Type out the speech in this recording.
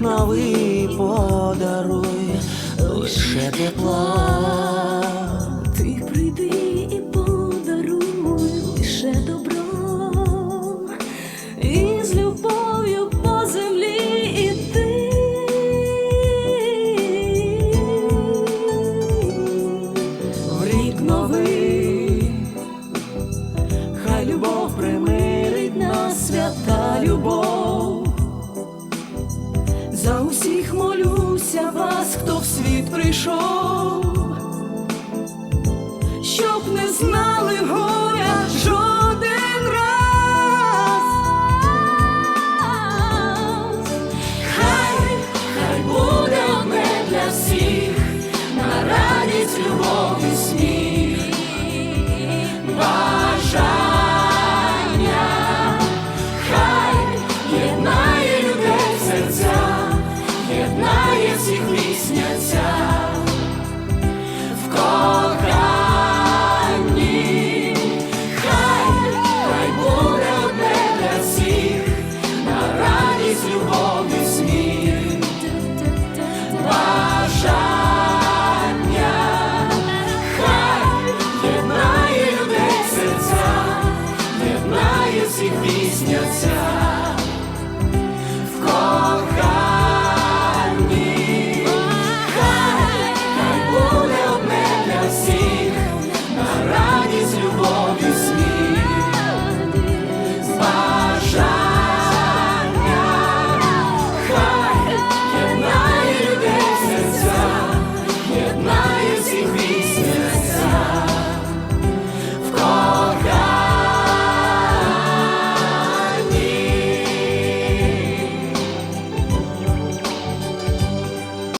новий подаруй лише тепла. За усіх молюся вас, хто в світ прийшов, щоб не знали горя